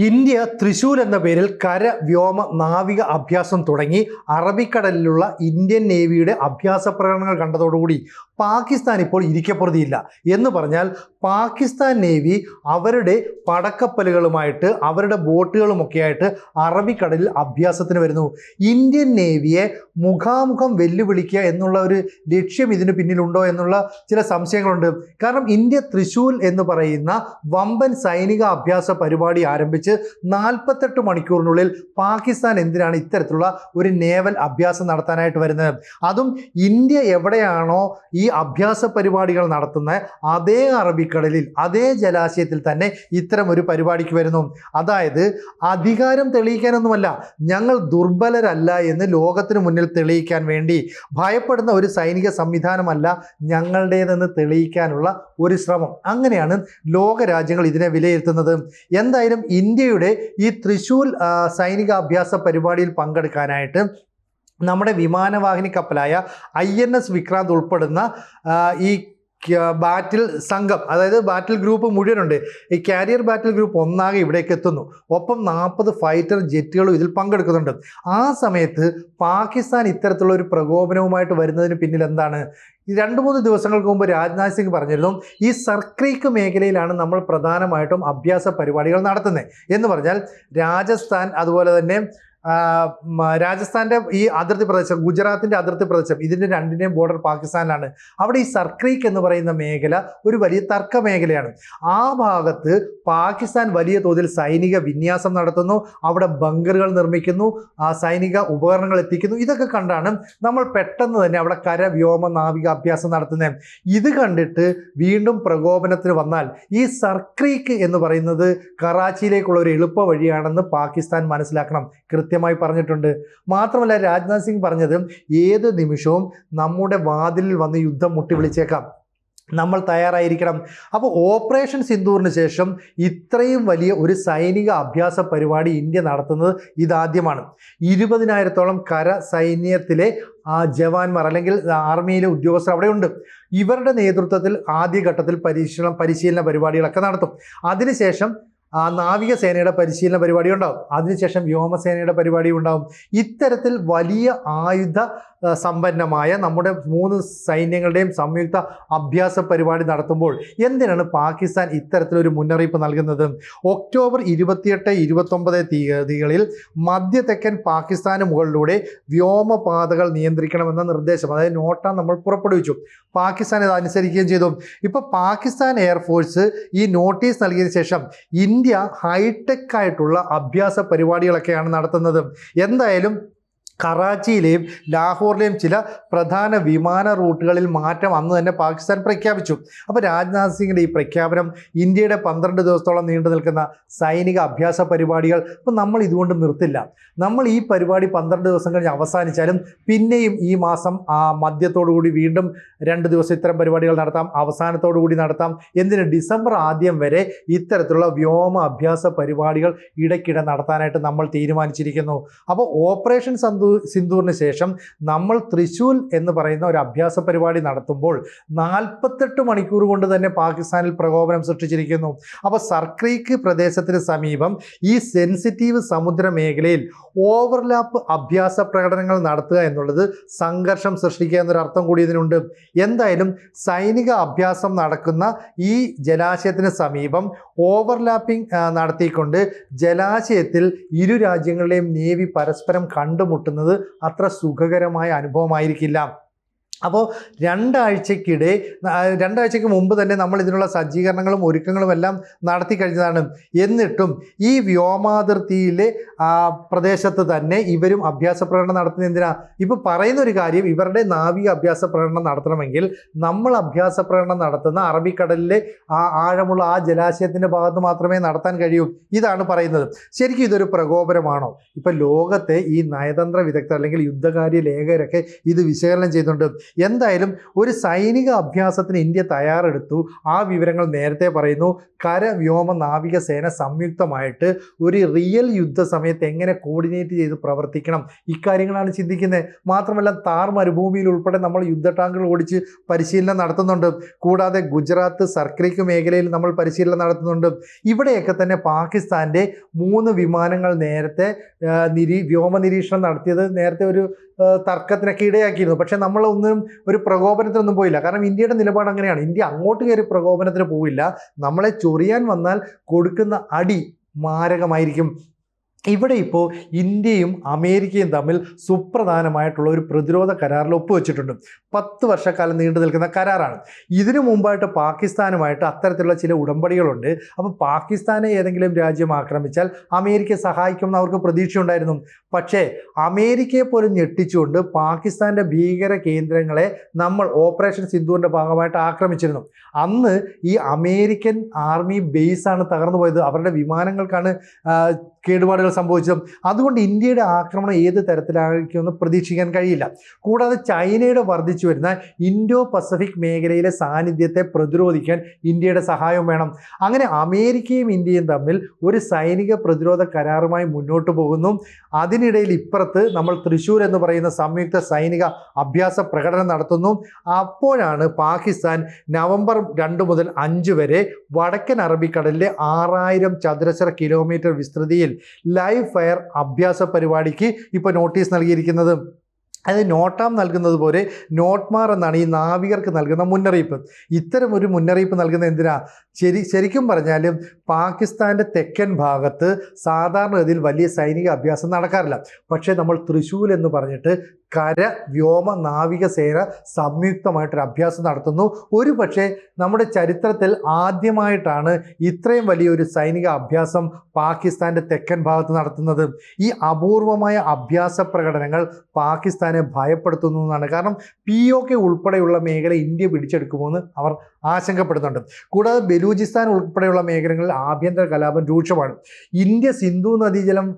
India Thrissur എന്ന പേരിൽ കര വ്യോമ നാവിക അഭ്യാസം തുടങ്ങി അറബിക്കടലിലുള്ള ഇന്ത്യൻ നേവിയുടെ അഭ്യാസ പ്രകടനങ്ങൾ കണ്ടതോടുകൂടി പാകിസ്ഥാൻ ഇപ്പോൾ ഇരിക്കപ്പുറതിയില്ല. എന്ന് പറഞ്ഞാൽ പാകിസ്ഥാൻ നേവി അവരുടെ പടക്കപ്പലുകളുമായിട്ട് അവരുടെ ബോട്ടുകളുമൊക്കെയായിട്ട് അറബിക്കടലിൽ അഭ്യാസത്തിന് വരുന്നു. ഇന്ത്യൻ നേവിയെ മുഖാമുഖം വെല്ലുവിളിക്കുക എന്നുള്ള ഒരു ലക്ഷ്യം ഇതിന് പിന്നിലുണ്ടോ എന്നുള്ള ചില സംശയങ്ങളുണ്ട്. കാരണം ഇന്ത്യ തൃശൂൽ എന്ന് പറയുന്ന വമ്പൻ സൈനിക അഭ്യാസ പരിപാടി ആരംഭിച്ച് നാൽപ്പത്തെട്ട് മണിക്കൂറിനുള്ളിൽ പാകിസ്ഥാൻ എന്തിനാണ് ഇത്തരത്തിലുള്ള ഒരു നേവൽ അഭ്യാസം നടത്താനായിട്ട് വരുന്നത്? അതും ഇന്ത്യ എവിടെയാണോ ഈ അഭ്യാസ പരിപാടികൾ നടത്തുന്ന അതേ അറബിക്കടലിൽ അതേ ജലാശയത്തിൽ തന്നെ ഇത്തരം ഒരു പരിപാടിക്ക് വരുന്നു. അതായത് അധികാരം തെളിയിക്കാനൊന്നുമല്ല ഞങ്ങൾ ദുർബലരല്ല എന്ന് ലോകത്തിന് മുന്നിൽ തെളിയിക്കാൻ വേണ്ടി ഭയപ്പെടുന്ന ഒരു സൈനിക സംവിധാനമല്ല ഞങ്ങളുടേതെന്ന് തെളിയിക്കാനുള്ള ഒരു ശ്രമം. അങ്ങനെയാണ് ലോകരാജ്യങ്ങൾ ഇതിനെ വിലയിരുത്തുന്നത്. എന്തായാലും ഇന്ത്യയുടെ ഈ തൃശൂൽ സൈനികാഭ്യാസ പരിപാടിയിൽ പങ്കെടുക്കാനായിട്ട് നമ്മുടെ വിമാനവാഹിനി കപ്പലായ ഐ എൻ എസ് വിക്രാന്ത് ഉൾപ്പെടുന്ന ഈ ബാറ്റിൽ സംഘം അതായത് ബാറ്റിൽ ഗ്രൂപ്പ് മുഴുവനുണ്ട്. ഈ കാരിയർ ബാറ്റിൽ ഗ്രൂപ്പ് ഒന്നാകെ ഇവിടേക്ക് എത്തുന്നു. ഒപ്പം നാൽപ്പത് ഫൈറ്റർ ജെറ്റുകളും ഇതിൽ പങ്കെടുക്കുന്നുണ്ട്. ആ സമയത്ത് പാകിസ്ഥാൻ ഇത്തരത്തിലുള്ള ഒരു പ്രകോപനവുമായിട്ട് വരുന്നതിന് പിന്നിൽ എന്താണ്? രണ്ട് മൂന്ന് ദിവസങ്ങൾക്ക് മുമ്പ് രാജ്നാഥ് സിംഗ് പറഞ്ഞിരുന്നു ഈ സർക്രീക്ക് മേഖലയിലാണ് നമ്മൾ പ്രധാനമായിട്ടും അഭ്യാസ പരിപാടികൾ നടത്തുന്നത്. എന്ന് പറഞ്ഞാൽ രാജസ്ഥാൻ അതുപോലെ തന്നെ രാജസ്ഥാന്റെ ഈ അതിർത്തി പ്രദേശം ഗുജറാത്തിന്റെ അതിർത്തി പ്രദേശം ഇതിന്റെ രണ്ടിന്റെയും ബോർഡർ പാകിസ്ഥാനിലാണ്. അവിടെ ഈ സർക്രീക്ക് എന്ന് പറയുന്ന മേഖല ഒരു വലിയ തർക്ക മേഖലയാണ്. ആ ഭാഗത്ത് പാകിസ്ഥാൻ വലിയ തോതിൽ സൈനിക വിന്യാസം നടത്തുന്നു അവിടെ ബങ്കറുകൾ നിർമ്മിക്കുന്നു ആ സൈനിക ഉപകരണങ്ങൾ എത്തിക്കുന്നു. ഇതൊക്കെ കണ്ടാണ് നമ്മൾ പെട്ടെന്ന് തന്നെ അവിടെ കര വ്യോമ നാവിക അഭ്യാസം നടത്തുന്നത് ഇത് കണ്ടിട്ട് വീണ്ടും പ്രകോപനത്തിന് വന്നാൽ ഈ സർക്രീക്ക് എന്ന് പറയുന്നത് കറാച്ചിയിലേക്കുള്ള ഒരു എളുപ്പ വഴിയാണെന്ന് പാകിസ്ഥാൻ മനസ്സിലാക്കണം. കൃത്യമായി പറഞ്ഞിട്ടുണ്ട്. മാത്രമല്ല രാജ്നാഥ് സിംഗ് പറഞ്ഞത് ഏത് നിമിഷവും നമ്മുടെ വാതിലിൽ വന്ന് യുദ്ധം മുട്ടി വിളിച്ചേക്കാം നമ്മൾ തയ്യാറായിരിക്കണം. അപ്പോൾ ഓപ്പറേഷൻ സിന്ദൂറിന് ശേഷം ഇത്രയും വലിയ ഒരു സൈനിക അഭ്യാസ പരിപാടി ഇന്ത്യ നടത്തുന്നത് ഇതാദ്യമാണ്. ഇരുപതിനായിരത്തോളം കര സൈന്യത്തിലെ ആ ജവാന്മാർ അല്ലെങ്കിൽ ആർമിയിലെ ഉദ്യോഗസ്ഥർ അവിടെയുണ്ട്. ഇവരുടെ നേതൃത്വത്തിൽ ആദ്യഘട്ടത്തിൽ പരിശീലനം പരിശീലന പരിപാടികളൊക്കെ നടത്തും. അതിനുശേഷം ആ നാവികസേനയുടെ പരിശീലന പരിപാടി ഉണ്ടാവും അതിനുശേഷം വ്യോമസേനയുടെ പരിപാടി ഉണ്ടാവും. ഇത്തരത്തിൽ വലിയ ആയുധ സമ്പന്നമായ നമ്മുടെ മൂന്ന് സൈന്യങ്ങളുടെയും സംയുക്ത അഭ്യാസ പരിപാടി നടത്തുമ്പോൾ എന്തിനാണ് പാകിസ്ഥാൻ ഇത്തരത്തിലൊരു മുന്നറിയിപ്പ് നൽകുന്നത്? ഒക്ടോബർ ഇരുപത്തിയെട്ട് ഇരുപത്തൊമ്പത് തീയതികളിൽ മധ്യ തെക്കൻ പാകിസ്ഥാന് മുകളിലൂടെ വ്യോമപാതകൾ നിയന്ത്രിക്കണമെന്ന നിർദ്ദേശം അതായത് നോട്ട നമ്മൾ പുറപ്പെടുവിച്ചു. പാകിസ്ഥാൻ ഇത് അനുസരിക്കുകയും ചെയ്തു. ഇപ്പോൾ പാകിസ്ഥാൻ എയർഫോഴ്സ് ഈ നോട്ടീസ് നൽകിയതിനു ശേഷം ഇന്ത്യ ഹൈടെക് ആയിട്ടുള്ള അഭ്യാസ പരിപാടികളൊക്കെയാണ് നടത്തുന്നത്. എന്തായാലും കറാച്ചിയിലെയും ലാഹോറിലെയും ചില പ്രധാന വിമാന റൂട്ടുകളിൽ മാറ്റം അന്ന് തന്നെ പാകിസ്ഥാൻ പ്രഖ്യാപിച്ചു. അപ്പോൾ രാജ്നാഥ് സിംഗിന്റെ ഈ പ്രഖ്യാപനം ഇന്ത്യയുടെ പന്ത്രണ്ട് ദിവസത്തോളം നീണ്ടു നിൽക്കുന്ന സൈനിക അഭ്യാസ പരിപാടികൾ ഇപ്പം നമ്മൾ ഇതുകൊണ്ട് നിർത്തില്ല. നമ്മൾ ഈ പരിപാടി പന്ത്രണ്ട് ദിവസം കഴിഞ്ഞ് അവസാനിച്ചാലും പിന്നെയും ഈ മാസം ആ കൂടി വീണ്ടും രണ്ട് ദിവസം ഇത്തരം പരിപാടികൾ നടത്താം കൂടി നടത്താം. എന്തിന്? ഡിസംബർ ആദ്യം വരെ ഇത്തരത്തിലുള്ള വ്യോമ അഭ്യാസ പരിപാടികൾ ഇടയ്ക്കിടെ നടത്താനായിട്ട് നമ്മൾ തീരുമാനിച്ചിരിക്കുന്നു. അപ്പോൾ ഓപ്പറേഷൻ സന്ദൂ സിന്ദൂറിന് ശേഷം നമ്മൾ തൃശ്ശൂർ എന്ന് പറയുന്ന ഒരു അഭ്യാസ പരിപാടി നടത്തുമ്പോൾ നാൽപ്പത്തെട്ട് മണിക്കൂർ കൊണ്ട് തന്നെ പാകിസ്ഥാനിൽ പ്രകോപനം സൃഷ്ടിച്ചിരിക്കുന്നു. അപ്പോൾ സർക്രീക്ക് പ്രദേശത്തിന് സമീപം ഈ സെൻസിറ്റീവ് സമുദ്ര മേഖലയിൽ ഓവർലാപ്പ് അഭ്യാസ പ്രകടനങ്ങൾ നടത്തുക എന്നുള്ളത് സംഘർഷം സൃഷ്ടിക്കുക എന്നൊരു അർത്ഥം കൂടി ഇതിനുണ്ട്. എന്തായാലും സൈനിക അഭ്യാസം നടക്കുന്ന ഈ ജലാശയത്തിന് സമീപം ഓവർലാപ്പിംഗ് നടത്തിക്കൊണ്ട് ജലാശയത്തിൽ ഇരു രാജ്യങ്ങളിലെയും നേവി പരസ്പരം കണ്ടുമുട്ടുന്നത് അത്ര സുഖകരമായ അനുഭവമായിരിക്കില്ല. അപ്പോൾ രണ്ടാഴ്ചക്കിടെ രണ്ടാഴ്ചയ്ക്ക് മുമ്പ് തന്നെ നമ്മൾ ഇതിനുള്ള സജ്ജീകരണങ്ങളും ഒരുക്കങ്ങളും എല്ലാം നടത്തി കഴിഞ്ഞതാണ്. എന്നിട്ടും ഈ വ്യോമാതിർത്തിയിലെ പ്രദേശത്ത് തന്നെ ഇവരും അഭ്യാസ പ്രകടനം നടത്തുന്ന എന്തിനാ? ഇപ്പോൾ പറയുന്ന ഒരു കാര്യം ഇവരുടെ നാവിക അഭ്യാസ പ്രകടനം നടത്തണമെങ്കിൽ നമ്മൾ അഭ്യാസ പ്രകടനം നടത്തുന്ന അറബിക്കടലിലെ ആ ആഴമുള്ള ആ ജലാശയത്തിന്റെ ഭാഗത്ത് മാത്രമേ നടത്താൻ കഴിയൂ. ഇതാണ് പറയുന്നത്. ശരിക്കും ഇതൊരു പ്രകോപനമാണോ? ഇപ്പം ലോകത്തെ ഈ നയതന്ത്ര വിദഗ്ധർ അല്ലെങ്കിൽ യുദ്ധകാര്യ ലേഖകരൊക്കെ ഇത് വിശകലനം ചെയ്യുന്നുണ്ട്. എന്തായാലും ഒരു സൈനിക അഭ്യാസത്തിന് ഇന്ത്യ തയ്യാറെടുത്തു. ആ വിവരങ്ങൾ നേരത്തെ പറയുന്നു. കര വ്യോമ നാവികസേന സംയുക്തമായിട്ട് ഒരു റിയൽ യുദ്ധ സമയത്ത് എങ്ങനെ കോർഡിനേറ്റ് ചെയ്ത് പ്രവർത്തിക്കണം? ഇക്കാര്യങ്ങളാണ് ചിന്തിക്കുന്നത്. മാത്രമല്ല താർ മരുഭൂമിയിൽ ഉൾപ്പെടെ നമ്മൾ യുദ്ധ ടാങ്കുകൾ ഓടിച്ച് പരിശീലനം നടത്തുന്നുണ്ട്. കൂടാതെ ഗുജറാത്ത് സർക്രിക്ക് മേഖലയിൽ നമ്മൾ പരിശീലനം നടത്തുന്നുണ്ട്. ഇവിടെയൊക്കെ തന്നെ പാകിസ്ഥാന്റെ മൂന്ന് വിമാനങ്ങൾ നേരത്തെ നിരീ വ്യോമ നിരീക്ഷണം നടത്തിയത് നേരത്തെ ഒരു തർക്കത്തിനൊക്കെ ഇടയാക്കിയിരുന്നു. പക്ഷേ നമ്മളൊന്നും ഒരു പ്രകോപനത്തിനൊന്നും പോയില്ല. കാരണം ഇന്ത്യയുടെ നിലപാട് അങ്ങനെയാണ്. ഇന്ത്യ അങ്ങോട്ട് കയറി പ്രകോപനത്തിന് പോവില്ല. നമ്മളെ ചൊറിയാൻ വന്നാൽ കൊടുക്കുന്ന അടി മാരകമായിരിക്കും. ഇവിടെ ഇപ്പോൾ ഇന്ത്യയും അമേരിക്കയും തമ്മിൽ സുപ്രധാനമായിട്ടുള്ള ഒരു പ്രതിരോധ കരാറിൽ ഒപ്പുവെച്ചിട്ടുണ്ട്. പത്ത് വർഷക്കാലം നീണ്ടു നിൽക്കുന്ന കരാറാണ്. ഇതിനു മുമ്പായിട്ട് പാകിസ്ഥാനുമായിട്ട് അത്തരത്തിലുള്ള ചില ഉടമ്പടികളുണ്ട്. അപ്പോൾ പാകിസ്ഥാനെ ഏതെങ്കിലും രാജ്യം ആക്രമിച്ചാൽ അമേരിക്ക സഹായിക്കുമെന്ന് അവർക്ക് പ്രതീക്ഷയുണ്ടായിരുന്നു. പക്ഷേ അമേരിക്കയെ പോലും ഞെട്ടിച്ചുകൊണ്ട് പാകിസ്ഥാന്റെ ഭീകര കേന്ദ്രങ്ങളെ നമ്മൾ ഓപ്പറേഷൻ സിന്ധുവിന്റെ ഭാഗമായിട്ട് ആക്രമിച്ചിരുന്നു. അന്ന് ഈ അമേരിക്കൻ ആർമി ബേസാണ് തകർന്നു പോയത് അവരുടെ വിമാനങ്ങൾക്കാണ് കേടുപാടുകൾ സംഭവിച്ചതും അതുകൊണ്ട് ഇന്ത്യയുടെ ആക്രമണം ഏത് തരത്തിലായിരിക്കുമെന്ന് പ്രതീക്ഷിക്കാൻ കഴിയില്ല. കൂടാതെ ചൈനയുടെ വർദ്ധിച്ചു വരുന്ന ഇൻഡോ പസഫിക് മേഖലയിലെ സാന്നിധ്യത്തെ പ്രതിരോധിക്കാൻ ഇന്ത്യയുടെ സഹായം വേണം. അങ്ങനെ അമേരിക്കയും ഇന്ത്യയും തമ്മിൽ ഒരു സൈനിക പ്രതിരോധ കരാറുമായി മുന്നോട്ട് പോകുന്നു. അതിനിടയിൽ ഇപ്പുറത്ത് നമ്മൾ തൃശ്ശൂർ എന്ന് പറയുന്ന സംയുക്ത സൈനിക അഭ്യാസ പ്രകടനം നടത്തുന്നു. അപ്പോഴാണ് പാകിസ്ഥാൻ നവംബർ രണ്ട് മുതൽ അഞ്ച് വരെ വടക്കൻ അറബിക്കടലിലെ ആറായിരം ചതുരശ്ര കിലോമീറ്റർ വിസ്തൃതിയിൽ ലൈവ് ഫയർ അഭ്യാസ പരിപാടിക്ക് ഇപ്പോൾ നോട്ടീസ് നൽകിയിരിക്കുന്നത്. അതായത് നോട്ടാം നൽകുന്നത് പോലെ നോട്ട്മാർ എന്നാണ് ഈ നാവികർക്ക് നൽകുന്ന മുന്നറിയിപ്പ്. ഇത്തരം ഒരു മുന്നറിയിപ്പ് നൽകുന്ന എന്തിനാ? ശരി ശരിക്കും പറഞ്ഞാലും പാകിസ്ഥാന്റെ തെക്കൻ ഭാഗത്ത് സാധാരണഗതിയിൽ വലിയ സൈനിക അഭ്യാസം നടക്കാറില്ല. പക്ഷേ നമ്മൾ തൃശ്ശൂർ എന്ന് പറഞ്ഞിട്ട് കര വ്യോമ നാവികസേന സംയുക്തമായിട്ടൊരു അഭ്യാസം നടത്തുന്നു. ഒരു പക്ഷേ നമ്മുടെ ചരിത്രത്തിൽ ആദ്യമായിട്ടാണ് ഇത്രയും വലിയൊരു സൈനിക അഭ്യാസം പാകിസ്ഥാന്റെ തെക്കൻ ഭാഗത്ത് നടത്തുന്നത്. ഈ അപൂർവമായ അഭ്യാസ പ്രകടനങ്ങൾ പാകിസ്ഥാനെ ഭയപ്പെടുത്തുന്നു എന്നാണ്. കാരണം പി ഒ കെ ഉൾപ്പെടെയുള്ള മേഖല ഇന്ത്യ പിടിച്ചെടുക്കുമോ എന്ന് അവർ ആശങ്കപ്പെടുന്നുണ്ട്. കൂടാതെ ബലൂചിസ്ഥാൻ ഉൾപ്പെടെയുള്ള മേഖലകളിൽ ആഭ്യന്തര കലാപം രൂക്ഷമാണ്. ഇന്ത്യ സിന്ധു നദീജലം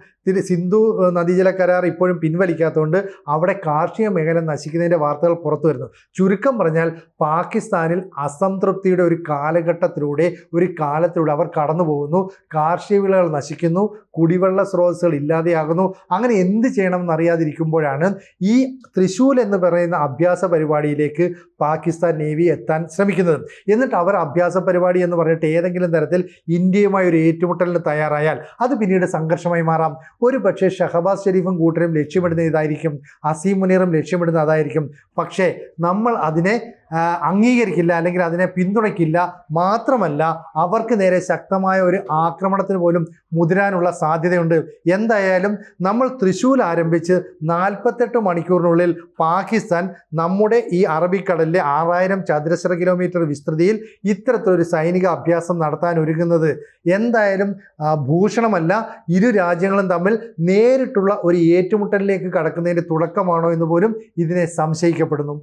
സിന്ധു നദീജല കരാർ ഇപ്പോഴും പിൻവലിക്കാത്തതുകൊണ്ട് അവിടെ കാർഷിക മേഖല നശിക്കുന്നതിന്റെ വാർത്തകൾ പുറത്തു വരുന്നു. ചുരുക്കം പറഞ്ഞാൽ പാകിസ്ഥാനിൽ അസംതൃപ്തിയുടെ ഒരു കാലഘട്ടത്തിലൂടെ ഒരു കാലത്തിലൂടെ അവർ കടന്നു പോകുന്നു. കാർഷിക വിളകൾ നശിക്കുന്നു കുടിവെള്ള സ്രോതസ്സുകൾ ഇല്ലാതെയാകുന്നു. അങ്ങനെ എന്ത് ചെയ്യണമെന്ന് അറിയാതിരിക്കുമ്പോഴാണ് ഈ തൃശൂൽ എന്ന് പറയുന്ന അഭ്യാസ പരിപാടിയിലേക്ക് പാകിസ്ഥാൻ നേവി എത്താൻ ശ്രമിക്കുന്നത്. എന്നിട്ട് അവർ അഭ്യാസ പരിപാടി എന്ന് പറഞ്ഞിട്ട് ഏതെങ്കിലും തരത്തിൽ ഇന്ത്യയുമായി ഒരു ഏറ്റുമുട്ടലിന് തയ്യാറായാൽ അത് പിന്നീട് സംഘർഷമായി മാറാം. ഒരു പക്ഷേ ഷഹബാസ് ഷെരീഫും കൂട്ടരും ലക്ഷ്യമിടുന്ന ഇതായിരിക്കും അസീം മുനീറും ലക്ഷ്യമിടുന്ന അതായിരിക്കും. പക്ഷേ നമ്മൾ അതിനെ അംഗീകരിക്കില്ല അല്ലെങ്കിൽ അതിനെ പിന്തുണയ്ക്കില്ല മാത്രമല്ല അവർക്ക് നേരെ ശക്തമായ ഒരു ആക്രമണത്തിന് പോലും മുതിരാനുള്ള സാധ്യതയുണ്ട്. എന്തായാലും നമ്മൾ തൃശ്ശൂർ ആരംഭിച്ച് നാൽപ്പത്തെട്ട് മണിക്കൂറിനുള്ളിൽ പാകിസ്ഥാൻ നമ്മുടെ ഈ അറബിക്കടലിലെ ആറായിരം ചതുരശ്ര കിലോമീറ്റർ വിസ്തൃതിയിൽ ഇത്തരത്തിലൊരു സൈനിക അഭ്യാസം നടത്താൻ ഒരുങ്ങുന്നത്. എന്തായാലും ഭൂഷണമല്ല ഇരു രാജ്യങ്ങളും തമ്മിൽ നേരിട്ടുള്ള ഒരു ഏറ്റുമുട്ടലിലേക്ക് കടക്കുന്നതിന്റെ തുടക്കമാണോ എന്ന് പോലും ഇതിനെ സംശയിക്കപ്പെടുന്നു.